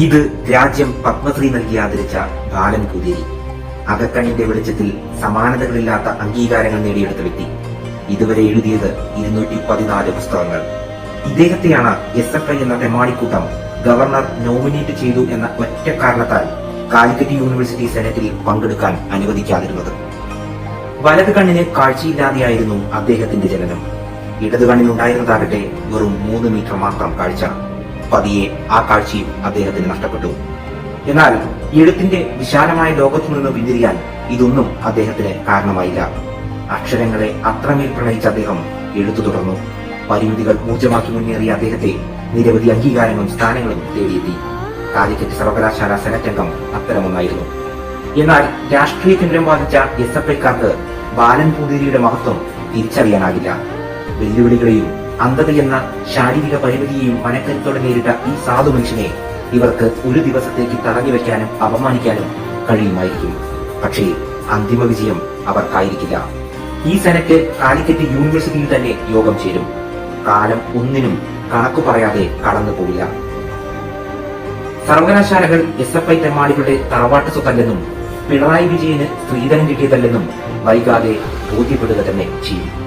ഇത് രാജ്യം പത്മശ്രീ നൽകി ആദരിച്ച ബാലൻ കുതിരി അകക്കണ്ണിന്റെ വെളിച്ചത്തിൽ സമാനതകളില്ലാത്ത അംഗീകാരങ്ങൾ നേടിയെടുത്ത വ്യക്തി. ഇതുവരെ എഴുതിയത് ഇരുന്നൂറ്റി പതിനാല് പുസ്തകങ്ങൾ. ഇദ്ദേഹത്തെയാണ് എസ് എഫ് ഐ എന്ന തെമാണിക്കൂട്ടം ഗവർണർ നോമിനേറ്റ് ചെയ്തു എന്ന ഒറ്റ കാരണത്താൽ കാലിക്കറ്റ് യൂണിവേഴ്സിറ്റി സെനറ്റിൽ പങ്കെടുക്കാൻ അനുവദിക്കാതിരുന്നത്. വലത് കണ്ണിന് കാഴ്ചയില്ലാതെയായിരുന്നു അദ്ദേഹത്തിന്റെ ജനനം. ഇടതു കണ്ണിനുണ്ടായിരുന്നതാകട്ടെ വെറും മൂന്ന് മീറ്റർ മാത്രം കാഴ്ച. പതിയെ ആ കാഴ്ചയും അദ്ദേഹത്തിന് നഷ്ടപ്പെട്ടു. എന്നാൽ എഴുത്തിന്റെ വിശാലമായ ലോകത്തു നിന്ന് പിന്തിരിയാൻ ഇതൊന്നും അദ്ദേഹത്തിന് കാരണമായില്ല. അക്ഷരങ്ങളെ അത്രമേൽ പ്രണയിച്ച അദ്ദേഹം എഴുത്തു തുടർന്നു. പരിമിതികൾ ഊർജമാക്കി മുന്നേറിയ അദ്ദേഹത്തെ നിരവധി അംഗീകാരങ്ങളും സ്ഥാനങ്ങളും തേടിയെത്തി. കാലിക്കറ്റ് സർവകലാശാല സെനറ്റ് അംഗം അത്തരമൊന്നായിരുന്നു. എന്നാൽ രാഷ്ട്രീയ കേന്ദ്രം ബാധിച്ച എസ് എഫ് ഐക്കാർക്ക് ബാലൻ പൂതിരിയുടെ മഹത്വം തിരിച്ചറിയാനാകില്ല. വെല്ലുവിളികളെയും അന്ധതയെന്ന ശാരീരിക പരിമിതിയെയും മനക്കരുത്തോടെ നേരിട്ട ഈ സാധു മനുഷ്യനെ ഇവർക്ക് ഒരു ദിവസത്തേക്ക് തടഞ്ഞു വെക്കാനും അപമാനിക്കാനും കഴിയുമായിരിക്കും. പക്ഷേ അന്തിമ വിജയം അവർക്കായിരിക്കില്ല. ഈ സെനറ്റ് കാലിക്കറ്റ് യൂണിവേഴ്സിറ്റിയിൽ തന്നെ യോഗം ചേരും. കാലം ഒന്നിനും കണക്കു പറയാതെ കടന്നു പോവില്ല. സർവകലാശാലകൾ എസ് എഫ് ഐ തെമ്മാളികളുടെ തറവാട്ട് സ്വത്തല്ലെന്നും പിണറായി വിജയന് സ്ത്രീധനം കിട്ടിയതല്ലെന്നും വൈകാതെ ബോധ്യപ്പെടുക തന്നെ ചെയ്യും.